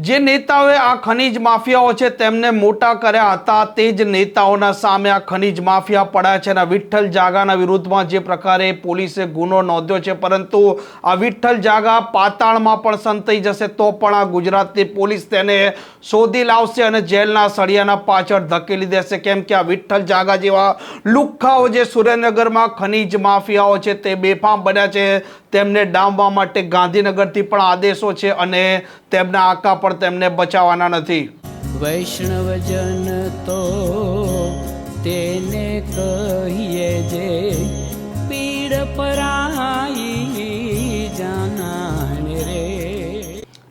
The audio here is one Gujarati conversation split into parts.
જે નેતાઓએ આ ખનીજ માફિયાઓ છે તેમને મોટા કર્યા હતા, તે જ નેતાઓના સામે આ ખનીજ માફિયા પડ્યા છે અને વિઠ્ઠલ જાગાના વિરુદ્ધમાં જે પ્રકારે પોલીસે ગુનો નોંધ્યો છે, પરંતુ આ વિઠ્ઠલ જાગા પાતાળમાં પણ સંતાઈ જશે તો પણ આ ગુજરાતની પોલીસ તેને શોધી લાવશે અને જેલના સળિયાના પાછળ ધકેલી દેશે. કેમ કે આ વિઠ્ઠલ જાગા જેવા લુખ્ખાઓ જે સુરેન્દ્રનગરમાં ખનીજ માફિયાઓ છે તે બેફામ બન્યા છે. તેમને ડામવા માટે ગાંધીનગરથી પણ આદેશો છે અને તેમના આકા પણ તેમને બચાવવાના નથી. વૈષ્ણવજન તો તેને કહીએ જે પીડ પરાઈ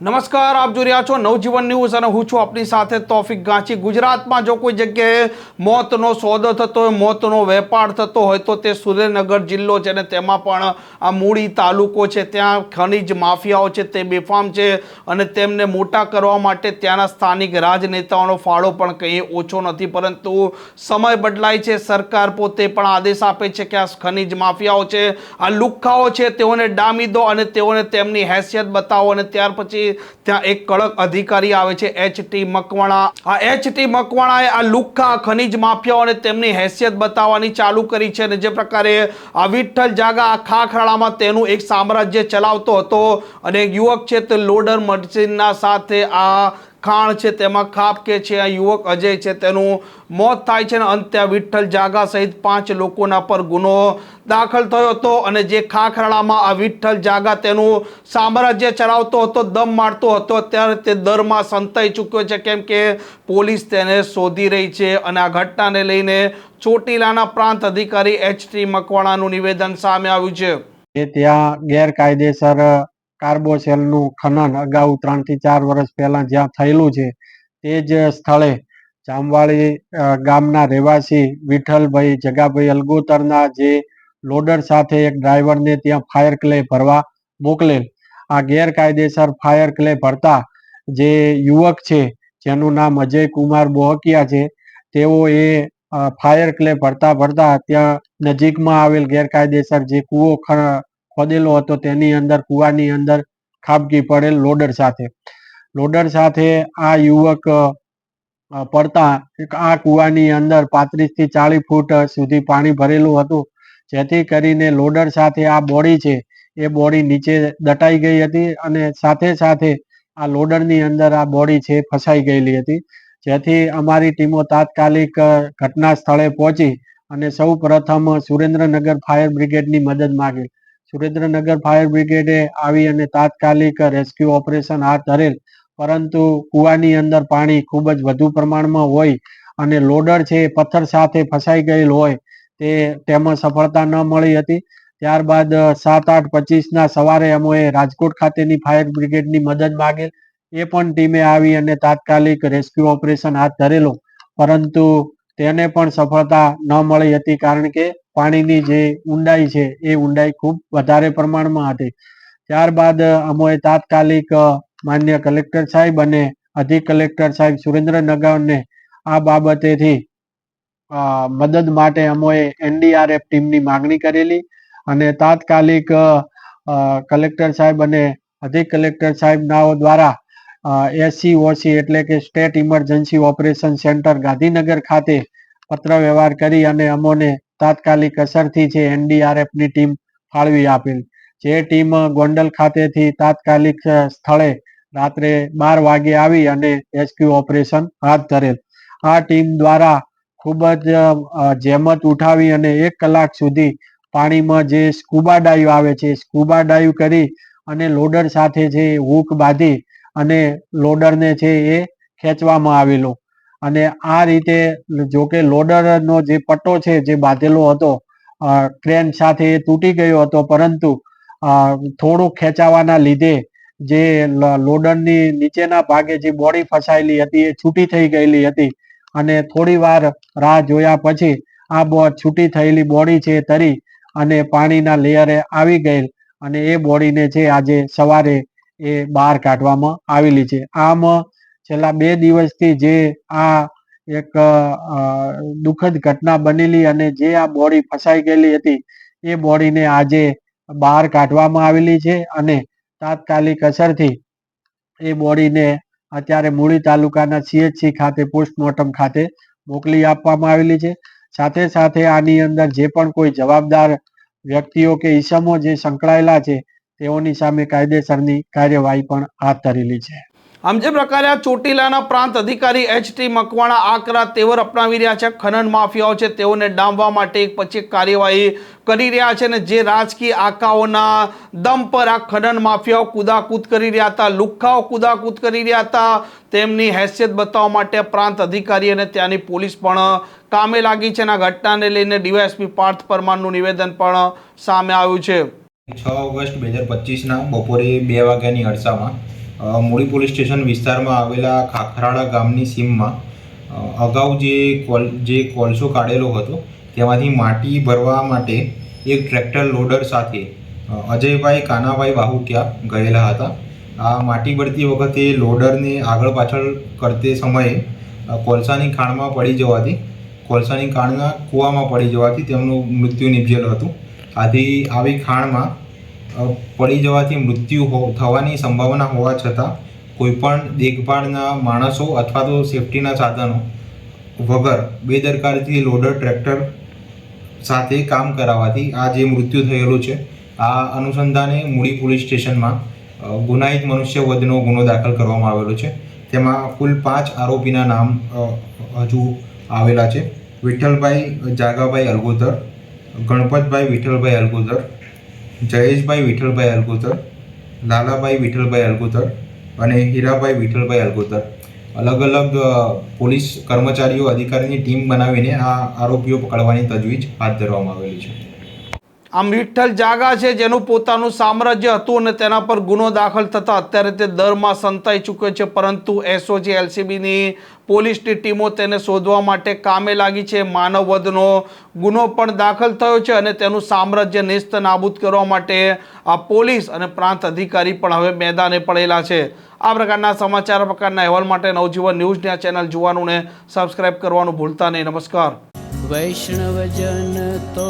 નમસ્કાર, આપ જોઈ રહ્યા છો નવજીવન ન્યૂઝ અને હું છું આપની સાથે તોફિક ગાંચી. ગુજરાતમાં જો કોઈ જગ્યાએ મોતનો સોદો થતો હોય, મોતનો વેપાર થતો હોય, તો તે સુરેન્દ્રનગર જિલ્લો છે અને તેમાં પણ આ મૂળી તાલુકો છે. ત્યાં ખનીજ માફિયાઓ છે, તે બેફામ છે અને તેમને મોટા કરવા માટે ત્યાંના સ્થાનિક રાજનેતાઓનો ફાળો પણ કંઈ ઓછો નથી. પરંતુ સમય બદલાય છે, સરકાર પોતે પણ આદેશ આપે છે કે આ ખનિજ માફિયાઓ છે, આ લુખ્ખાઓ છે, તેઓને ડામી દો અને તેઓને તેમની હેસિયત બતાવો અને ત્યાર પછી ત્યાં એક કડક અધિકારી આવે છે એચ ટી મકવાણા. આ એચ ટી મકવાણાએ આ લુખ્ખા ખનીજ માફિયાઓને તેમની હેસિયત બતાવવાની ચાલુ કરી છે અને જે પ્રકારે આ વિઠ્ઠલ જાગા આ ખાખરાળામાં તેનું એક સામ્રાજ્ય ચલાવતો હતો અને યુવક છે તે લોડર મશીનના સાથે આ ખાણ છે, તેમાં ખાપ કે છે, આ યુવક અજય છે, તેનું મોત થાય છે અને અંતે આ વિઠ્ઠલ જાગા સહિત પાંચ લોકોના પર ગુનો દાખલ થયો હતો અને જે ખાખરાળામાં આ વિઠ્ઠલ જાગા તેનું સામ્રાજ્ય ચલાવતો હતો, દમ મારતો હતો અત્યારે તે દરમાં સંતાઈ ચૂક્યો છે, કેમ કે પોલીસ તેને શોધી રહી છે અને આ ઘટનાને લઈને ચોટીલાના પ્રાંત અધિકારી એચ ટી મકવાણાનું નિવેદન સામે આવ્યું છે. કે ત્યાં ગેરકાયદેસર કાર્બોસેલનું ખનન અગાઉ ત્રણથી ચાર વર્ષ પહેલાં જ્યાં થયેલું છે, તે જ સ્થળે જામવાળી ગામના રહેવાસી વિઠ્ઠલભાઈ જગાભાઈ અલગોતરના જે લોડર સાથે એક ડ્રાઈવરને ત્યાં ફાયર ક્લે ભરવા મોકલેલ. આ ગેરકાયદેસર ફાયર ક્લે ભરતા જે યુવક છે, જેનું નામ અજય કુમાર બોહકિયા છે, તેઓ એ ફાયર ક્લે ભરતા ભરતા ત્યાં નજીકમાં આવેલ ગેરકાયદેસર જે કૂવો ખોદેલો હતો તેની અંદર, કૂવાની અંદર ખાબકી પડેલ લોડર સાથે. લોડર સાથે આ યુવક પડતા આ કૂવાની અંદર પાંત્રીસથી ચાલીસ ફૂટ સુધી પાણી ભરેલું હતું. જેથી કરીને લોડર સાથે આ બોડી છે, એ બોડી નીચે દટાઈ ગઈ હતી અને સાથે સાથે આ લોડરની અંદર આ બોડી છે ફસાઈ ગયેલી હતી. જેથી અમારી ટીમો તાત્કાલિક ઘટના સ્થળે પહોંચી અને સૌ પ્રથમ સુરેન્દ્રનગર ફાયર બ્રિગેડની મદદ માંગી. સુરેન્દ્રનગર ફાયર બ્રિગેડે આવી અને તાત્કાલિક રેસ્ક્યુ ઓપરેશન હાથ ધરેલ. પરંતુ કૂવાની અંદર પાણી ખૂબ જ વધુ પ્રમાણમાં હોય અને લોડર છે પથ્થર સાથે ફસાઈ ગયેલ હોય તે તેમાં સફળતા ન મળી હતી. ત્યારબાદ સાત આઠ પચીસના સવારે અમોએ રાજકોટ ખાતેની ફાયર બ્રિગેડની મદદ માંગેલ. એ પણ ટીમે આવી અને તાત્કાલિક રેસ્ક્યુ ઓપરેશન હાથ ધરેલું. પરંતુ તેને પણ સફળતા ન મળી હતી કારણ કે પાણીની જે ઊંડાઈ છે, એ ઊંડાઈ ખૂબ વધારે પ્રમાણમાં હતી. ત્યારબાદ અમોએ તાત્કાલિક માન્ય કલેક્ટર સાહેબ અને અધિક કલેક્ટર સાહેબ સુરેન્દ્રનગરને આ બાબતેથી મદદ માટે અમોએ એનડીઆરએફ ટીમની માંગણી કરેલી અને તાત્કાલિક કલેક્ટર સાહેબ અને અધિક કલેક્ટર સાહેબનાઓ દ્વારા એસસીઓસી એટલે કે state emergency operation centre Gandhinagar ખાતે પત્ર વ્યવહાર કરી અને અમોને તાત્કાલિક અસરથી છે એનડીઆરએફની ટીમ ફાળવી આપેલ. જે ટીમ ગોંડલ ખાતેથી તાત્કાલિક સ્થળે રાત્રે બાર વાગે આવી અને રેસ્ક્યુ ઓપરેશન હાથ ધરેલ. આ ટીમ દ્વારા ખૂબ જ જેમત ઉઠાવી અને એક કલાક સુધી પાણીમાં જે સ્કૂબા ડાઈવ આવે છે સ્કૂબા ડાઈવ કરી અને લોડર સાથે જે હૂક બાંધી અને લોડરને છે એ ખેંચવામાં આવેલો. અને આ રીતે જોકે લોડરનો જે પટ્ટો છે, જે બાંધેલો હતો ક્રેન સાથે એ તૂટી ગયો હતો, પરંતુ થોડું ખેંચાવાના લીધે જે લોડરની નીચેના ભાગે જે બોડી ફસાયેલી હતી એ છૂટી થઈ ગયેલી હતી. અને થોડી વાર રાહ જોયા પછી આ છૂટી થયેલી બોડી છે તરી અને પાણીના લેયરે આવી ગયેલ. અને એ બોડીને છે આજે સવારે એ બહાર કાઢવામાં આવેલી છે. આમ છેલ્લા બે દિવસથી જે આ એક દુઃખદ ઘટના બનેલી અને જે આ બોડી ફસાઈ ગયેલી હતી, એ બોડીને આજે બહાર કાઢવામાં આવેલી છે અને તાત્કાલિક અસરથી એ બોડીને અત્યારે મૂળી તાલુકાના સીએચસી ખાતે, પોસ્ટમોર્ટમ ખાતે મોકલી આપવામાં આવેલી છે. સાથે સાથે આની અંદર જે પણ કોઈ જવાબદાર વ્યક્તિઓ કે ઈસમો જે સંકળાયેલા છે તેઓની સામે કાયદેસરની કાર્યવાહી પણ હાથ ધરેલી છે. આમ જે પ્રકારે ચોટીલાના પ્રાંત અધિકારી એચ ટી મકવાણા આકરા તેવર અપનાવી રહ્યા છે. ખનન માફિયાઓ છે, તેઓને ડામવા માટે એક પછી કાર્યવાહી કરી રહ્યા છે અને જે રાજકીય આકાઓના દમ પર આ ખનન માફિયાઓ કુદાકૂદ કરી રહ્યા હતા, લુખ્ખાઓ કુદાકૂદ કરી રહ્યા હતા, તેમની હેસિયત બતાવવા માટે પ્રાંત અધિકારી અને ત્યાંની પોલીસ પણ કામે લાગી છે અને આ ઘટનાને લઈને ડીવાયએસપી પાર્થ પરમારનું નિવેદન પણ સામે આવ્યું છે. છ ઓગસ્ટ બે હજાર પચીસના બપોરે બે વાગ્યાની અરસામાં મૂળી પોલીસ સ્ટેશન વિસ્તારમાં આવેલા ખાખરાળા ગામની સીમમાં અગાઉ જે કોલ, જે કોલસો કાઢેલો હતો, તેમાંથી માટી ભરવા માટે એક ટ્રેક્ટર લોડર સાથે અજયભાઈ કાનાભાઈ વાહુટિયા ગયેલા હતા. આ માટી ભરતી વખતે લોડરને આગળ પાછળ કરતે સમયે કોલસાની ખાણમાં પડી જવાથી, કોલસાની ખાણના કૂવામાં પડી જવાથી તેમનું મૃત્યુ નિપજેલું હતું. આથી આવી ખાણમાં પડી જવાથી મૃત્યુ થવાની સંભાવના હોવા છતાં, કોઈપણ દેખભાળના માણસો અથવા તો સેફટીના સાધનો વગર બેદરકારીથી લોડર ટ્રેક્ટર સાથે કામ કરાવવાથી આ જે મૃત્યુ થયેલું છે, આ અનુસંધાને મૂળી પોલીસ સ્ટેશનમાં ગુનાહિત મનુષ્યવધનો ગુનો દાખલ કરવામાં આવેલો છે. તેમાં કુલ પાંચ આરોપીના નામ હજુ આવેલા છે. વિઠ્ઠલભાઈ જાગાભાઈ અલગોતર ગણપતભાઈ વિઠ્ઠલભાઈ અલગોતર, જયેશભાઈ વિઠ્ઠલભાઈ અલગોતર લાલાભાઈ વિઠ્ઠલભાઈ અલગોતર અને હીરાભાઈ વિઠ્ઠલભાઈ અલગોતર. અલગ અલગ પોલીસ કર્મચારીઓ, અધિકારીની ટીમ બનાવીને આ આરોપીઓ પકડવાની તજવીજ હાથ ધરવામાં આવેલી છે. આમ વિઠ્ઠલ જાગા છે, જેનું પોતાનું સામ્રાજ્ય હતું અને તેના પર ગુનો દાખલ થતા અત્યારે તે દરમાં સંતાઈ ચૂક્યો છે. પરંતુ એસઓજી, એલસીબીની પોલીસની ટીમો તેને શોધવા માટે કામે લાગી છે. માનવવધનો ગુનો પણ દાખલ થયો છે અને તેનું સામ્રાજ્ય નેસ્ત નાબૂદ કરવા માટે આ પોલીસ અને પ્રાંત અધિકારી પણ હવે મેદાને પડેલા છે. આ પ્રકારના સમાચાર પ્રકારના અહેવાલ માટે નવજીવન ન્યૂઝની આ ચેનલ જોવાનું ને સબસ્ક્રાઇબ કરવાનું ભૂલતા નહીં. નમસ્કાર. વૈષ્ણવજન તો